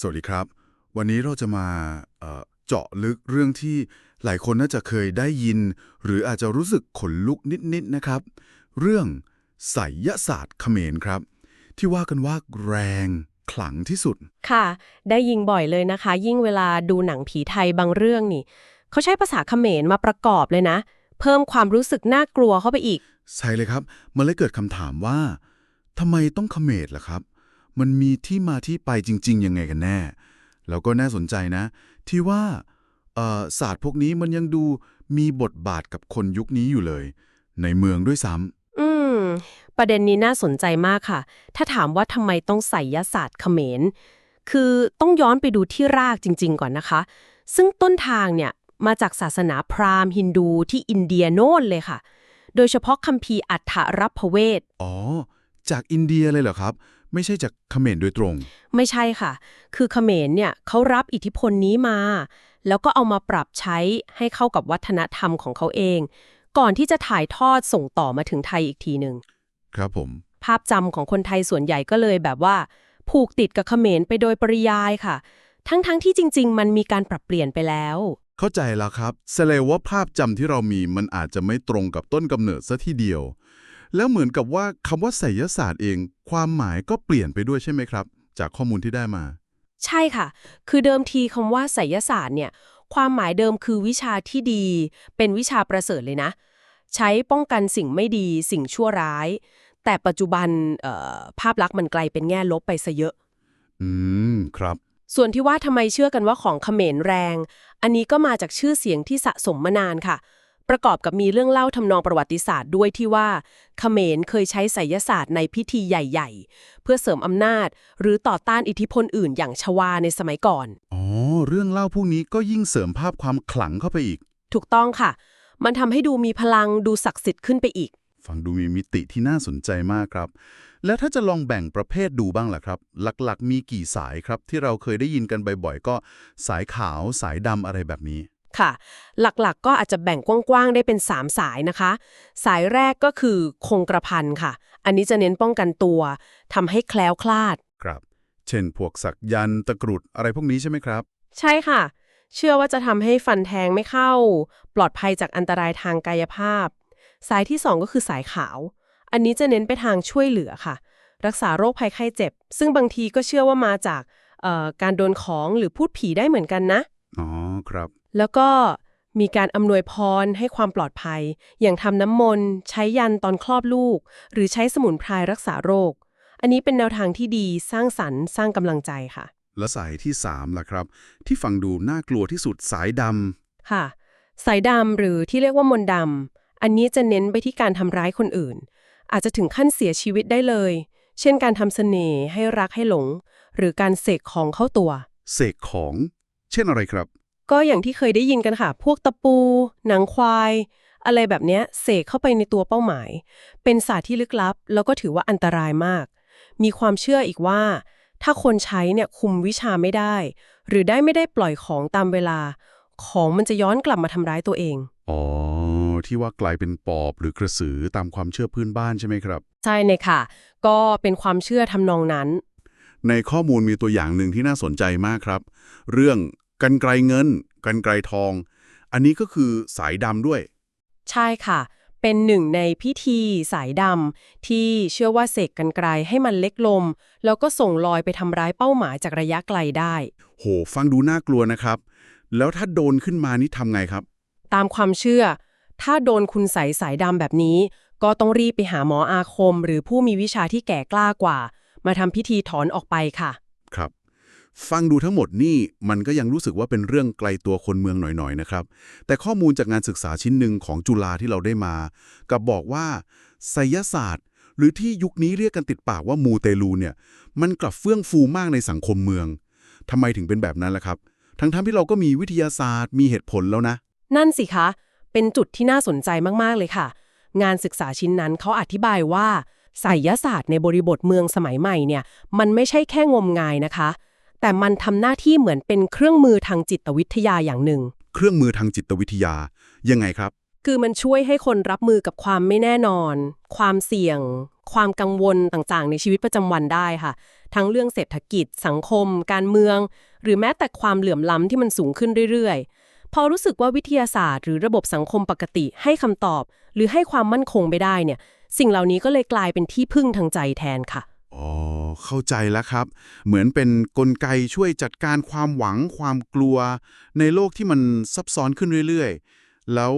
สวัสดีครับ วันนี้เราจะมาเอ่อเจาะลึกเรื่องที่หลายคนน่าจะเคยได้ยิน หรืออาจจะรู้สึกขนลุกนิดๆนะครับ เรื่องไสยศาสตร์เขมรครับ ที่ว่ากันว่าแรงขลังที่สุด ค่ะ ได้ยิงบ่อยเลยนะคะ ยิ่งเวลาดูหนังผีไทยบางเรื่องนี่ เขาใช้ภาษาเขมรมาประกอบเลยนะ เพิ่มความรู้สึกน่ากลัวเข้าไปอีก ใช่เลยครับ มันเลยเกิดคำถามว่าทำไมต้องเขมรล่ะครับ มันมีที่มาที่ไปจริง ๆ ยังไงกันแน่ แล้วก็น่าสนใจนะ ที่ว่าเอ่อศาสตร์พวกนี้มันยังดูมีบทบาทกับคนยุคนี้อยู่เลย ในเมืองด้วยซ้ำอืม ประเด็นนี้น่าสนใจมากค่ะ ถ้าถามว่าทำไมต้องใส่ยศาสตร์เขมร คือต้องย้อนไปดูที่รากจริง ๆ ก่อนนะคะ ซึ่งต้นทางเนี่ยมาจากศาสนาพราหมณ์ฮินดูที่อินเดียโน่นเลยค่ะ โดยเฉพาะคัมภีร์อัฏฐรับพเวท อ๋อ จากอินเดียเลยเหรอครับ ไม่ใช่จากเขมรโดยตรง ไม่ใช่ค่ะ คือเขมรเนี่ยเขารับอิทธิพลนี้มา แล้วก็เอามาปรับใช้ให้เข้ากับวัฒนธรรมของเขาเอง ก่อนที่จะถ่ายทอดส่งต่อมาถึงไทยอีกทีหนึ่งครับผม ภาพจำของคนไทยส่วนใหญ่ก็เลยแบบว่า ผูกติดกับเขมรไปโดยปริยายค่ะ ทั้งๆทที่จริง ๆ มันมีการปรับเปลี่ยนไปแล้ว เข้าใจแล้วครับแสดงว่าภาพจำที่เรามีมันอาจจะไม่ตรงกับต้นกำเนิดซะทีเดียว แล้วเหมือนกับว่าคำว่าไสยศาสตร์เอง ความหมายก็เปลี่ยนไปด้วยใช่ไหมครับ จากข้อมูลที่ได้มา ใช่ค่ะ คือเดิมทีคำว่าไสยศาสตร์เนี่ย ความหมายเดิมคือวิชาที่ดี เป็นวิชาประเสริฐเลยนะ ใช้ป้องกันสิ่งไม่ดีสิ่งชั่วร้าย แต่ปัจจุบันเอ่อภาพลักษณ์มันไกลเป็นแง่ลบไปซะเยอะ อืมครับส่วนที่ว่าทำไมเชื่อกันว่าของเขมรแรง อันนี้ก็มาจากชื่อเสียงที่สะสมมานานค่ะ ประกอบกับมีเรื่องเล่าทำนองประวัติศาสตร์ด้วยที่ว่าเขมรเคยใช้ไสยศาสตร์ในพิธีใหญ่ ๆ เพื่อเสริมอำนาจ หรือต่อต้านอิทธิพลอื่นอย่างชวาในสมัยก่อน อ๋อ เรื่องเล่าพวกนี้ก็ยิ่งเสริมภาพความขลังเข้าไปอีก ถูกต้องค่ะ มันทำให้ดูมีพลังดูศักดิ์สิทธิ์ขึ้นไปอีก ฟังดูมีมิติที่น่าสนใจมากครับ แล้วถ้าจะลองแบ่งประเภทดูบ้างล่ะครับ หลักๆ มีกี่สายครับที่เราเคยได้ยินกันบ่อยๆ ก็ สายขาวสายดำอะไรแบบนี้ ค่ะ หลักๆก็อาจจะแบ่งกว้างๆ ได้เป็น 3 สายนะคะ สายแรกก็คือคงกระพันค่ะ อันนี้จะเน้นป้องกันตัวทำให้แคล้วคลาด ครับ เช่นพวกสักยันต์ตะกรุดอะไรพวกนี้ใช่ไหมครับ ใช่ค่ะ เชื่อว่าจะทำให้ฟันแทงไม่เข้า ปลอดภัยจากอันตรายทางกายภาพ สายที่ 2 ก็คือสายขาว อันนี้จะเน้นไปทางช่วยเหลือค่ะ รักษาโรคภัยไข้เจ็บ ซึ่งบางทีก็เชื่อว่ามาจากเอ่อการโดนของหรือพูดผีได้เหมือนกันนะ อ๋อ ครับ แล้วก็มีการอำนวยพรให้ความปลอดภัย อย่างทำน้ำมนต์ใช้ยันตอนคลอดลูก หรือใช้สมุนไพรรักษาโรค อันนี้เป็นแนวทางที่ดีสร้างสรรค์สร้างกำลังใจค่ะ แล้วสายที่3ล่ะครับ ที่ฟังดูน่ากลัวที่สุดสายดค่ะ สายดำหรือที่เรียกว่ามนต์ดำอันนี้จะเน้นไปที่การทำร้ายคนอื่น อาจจะถึงขั้นเสียชีวิตได้เลย เช่นการทำเสน่ห์ให้รักให้หลง หรือการเสกของเข้าตัวำเสกของ เช่นอะไรครับ ก็อย่างที่เคยได้ยินกันค่ะ พวกตะปู หนังควาย อะไรแบบเนี้ยเสกเข้าไปในตัวเป้าหมาย เป็นศาสตร์ที่ลึกลับ แล้วก็ถือว่าอันตรายมาก มีความเชื่ออีกว่า ถ้าคนใช้เนี่ยคุมวิชาไม่ได้ หรือได้ไม่ได้ปล่อยของตามเวลา ของมันจะย้อนกลับมาทำร้ายตัวเอง อ๋อ ที่ว่ากลายเป็นปอบหรือกระสือตามความเชื่อพื้นบ้านใช่ไหมครับ ใช่เลยค่ะ ก็เป็นความเชื่อทำนองนั้น ในข้อมูลมีตัวอย่างหนึ่งที่น่าสนใจมากครับ เรื่อง กันไกลเงิน กันไกลทอง อันนี้ก็คือสายดำด้วย ใช่ค่ะ เป็นหนึ่งในพิธีสายดำที่เชื่อว่าเสกกันไกลให้มันเล็กลม แล้วก็ส่งลอยไปทำร้ายเป้าหมายจากระยะไกลได้ โห ฟังดูน่ากลัวนะครับ แล้วถ้าโดนขึ้นมานี่ทำไงครับ ตามความเชื่อ ถ้าโดนคุณใสยสายดำแบบนี้ ก็ต้องรีบไปหาหมออาคม หรือผู้มีวิชาที่แก่กล้ากว่า มาทำพิธีถอนออกไปค่ะครับ ฟังดูทั้งหมดนี่มันก็ยังรู้สึกว่าเป็นเรื่องไกลตัวคนเมืองหน่อยๆนะครับ แต่ข้อมูลจากงานศึกษาชิ้นหนึ่งของจุฬาที่เราได้มา กับบอกว่าไสยศาสตร์ หรือที่ยุคนี้เรียกกันติดปากว่ามูเตลูเนี่ย มันกลับเฟื่องฟูมากในสังคมเมืองทำไมถึงเป็นแบบนั้นล่ะครับ ทั้งๆที่เราก็มีวิทยาศาสตร์ มีเหตุผลแล้วนะ นั่นสิคะ เป็นจุดที่น่าสนใจมากๆเลยค่ะ งานศึกษาชิ้นนั้นเขาอธิบายว่าไสยศาสตร์ในบริบทเมืองสมัยใหม่เนี่ย มันไม่ใช่แค่งมงายนะคะ แต่มันทำหน้าที่เหมือนเป็นเครื่องมือทางจิตวิทยาอย่างหนึ่ง เครื่องมือทางจิตวิทยา ยังไงครับ คือมันช่วยให้คนรับมือกับความไม่แน่นอน ความเสี่ยง ความกังวลต่างๆ ในชีวิตประจำวันได้ค่ะ ทั้งเรื่องเศรษฐกิจ สังคม การเมือง หรือแม้แต่ความเหลื่อมล้ำที่มันสูงขึ้นเรื่อยๆ พอรู้สึกว่าวิทยาศาสตร์ หรือระบบสังคมปกติให้คำตอบ หรือให้ความมั่นคงไปได้เนี่ย สิ่งเหล่านี้ก็เลยกลายเป็นที่พึ่งทางใจแทนค่ะอ๋อ เข้าใจแล้วครับ เหมือนเป็นนกลไกช่วยจัดการความหวังความกลัว ในโลกที่มันซับซ้อนขึ้นเรื่อยๆ แล้ว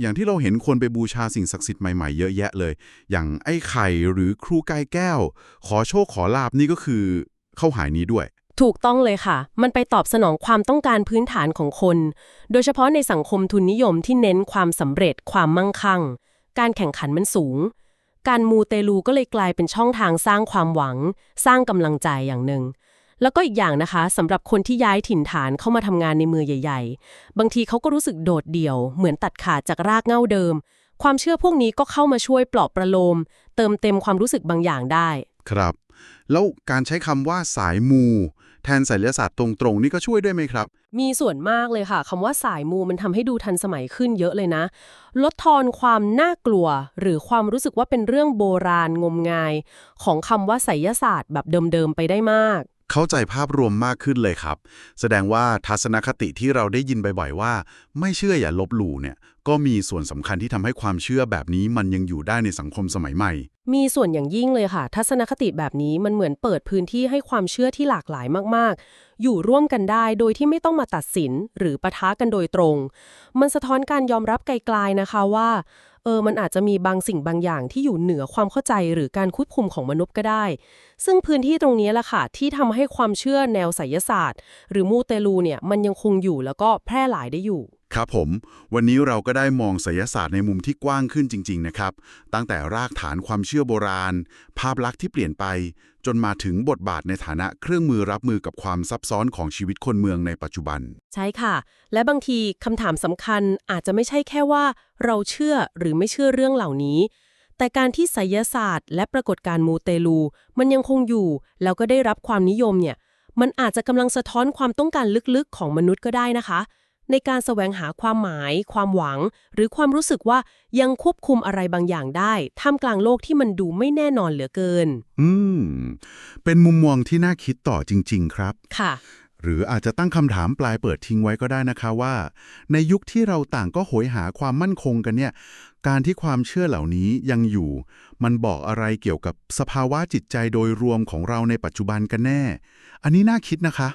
อย่างที่เราเห็นคนไปบูชาสิ่งศักดิ์สิทธิ์ใหม่ๆ เยอะแยะเลย อย่างไอ้ไข่หรือครูกายแก้ว ขอโชคขอลาบนี่ก็คือเข้าหายนี้ด้วยถูกต้องเลยค่ะ มันไปตอบสนองความต้องการพื้นฐานของคน โดยเฉพาะในสังคมทุนนิยมที่เน้นความสำเร็จ ความมั่งคั่ง การแข่งขันมันสูง การมูเตลูก็เลยกลายเป็นช่องทางสร้างความหวัง สร้างกำลังใจอย่างหนึ่ง แล้วก็อีกอย่างนะคะสำหรับคนที่ย้ายถิ่นฐานเข้ามาทำงานในเมืองใหญ่ ๆ บางทีเขาก็รู้สึกโดดเดี่ยว เหมือนตัดขาดจากรากเหง้าเดิม ความเชื่อพวกนี้ก็เข้ามาช่วยปลอบประโลม เติมเต็มความรู้สึกบางอย่างได้ ครับ แล้วการใช้คำว่าสายมู แทนไสยศาสตร์ตรงๆ นี่ก็ช่วยด้วยไหมครับ มีส่วนมากเลยค่ะคำว่าสายมูมันทำให้ดูทันสมัยขึ้นเยอะเลยนะ ลดทอนความน่ากลัว หรือความรู้สึกว่าเป็นเรื่องโบราณงมงาย ของคำว่าไสยศาสตร์แบบเดิมๆไปได้มาก เข้าใจภาพรวมมากขึ้นเลยครับ แสดงว่าทัศนคติที่เราได้ยินบ่อยๆว่า ไม่เชื่ออย่าลบหลู่เนี่ยก็มีส่วนสำคัญที่ทำให้ความเชื่อแบบนี้มันยังอยู่ได้ในสังคมสมัยใหม่ มีส่วนอย่างยิ่งเลยค่ะ ทัศนคติแบบนี้มันเหมือนเปิดพื้นที่ให้ความเชื่อที่หลากหลายมากๆ อยู่ร่วมกันได้โดยที่ไม่ต้องมาตัดสินหรือปะทะกันโดยตรง มันสะท้อนการยอมรับไกลๆนะคะว่าเออ มันอาจจะมีบางสิ่งบางอย่างที่อยู่เหนือความเข้าใจหรือการควบคุมของมนุษย์ก็ได้ ซึ่งพื้นที่ตรงนี้แหละค่ะ ที่ทำให้ความเชื่อแนวไสยศาสตร์ หรือมูเตลูเนี่ย มันยังคงอยู่แล้วก็แพร่หลายได้อยู่ ครับผม วันนี้เราก็ได้มองไสยศาสตร์ในมุมที่กว้างขึ้นจริง ๆ นะครับ ตั้งแต่รากฐานความเชื่อโบราณ ภาพลักษณ์ที่เปลี่ยนไป จนมาถึงบทบาทในฐานะเครื่องมือรับมือกับความซับซ้อนของชีวิตคนเมืองในปัจจุบัน ใช่ค่ะ และบางทีคำถามสำคัญอาจจะไม่ใช่แค่ว่า เราเชื่อหรือไม่เชื่อเรื่องเหล่านี้ แต่การที่ไสยศาสตร์ และปรากฏการ์มูเตลู มันยังคงอยู่ แล้วก็ได้รับความนิยมเนี่ย มันอาจจะกำลังสะท้อนความต้องการลึกๆของมนุษย์ก็ได้นะคะ ในการแสวงหาความหมาย ความหวัง หรือความรู้สึกว่ายังควบคุมอะไรบางอย่างได้ ท่ามกลางโลกที่มันดูไม่แน่นอนเหลือเกิน อืม เป็นมุมมองที่น่าคิดต่อจริง ๆ ครับ ค่ะ หรืออาจจะตั้งคำถามปลายเปิดทิ้งไว้ก็ได้นะคะว่า ในยุคที่เราต่างก็โหยหาความมั่นคงกันเนี่ย การที่ความเชื่อเหล่านี้ยังอยู่ มันบอกอะไรเกี่ยวกับสภาวะจิตใจโดยรวมของเราในปัจจุบันกันแน่ อันนี้น่าคิดนะคะ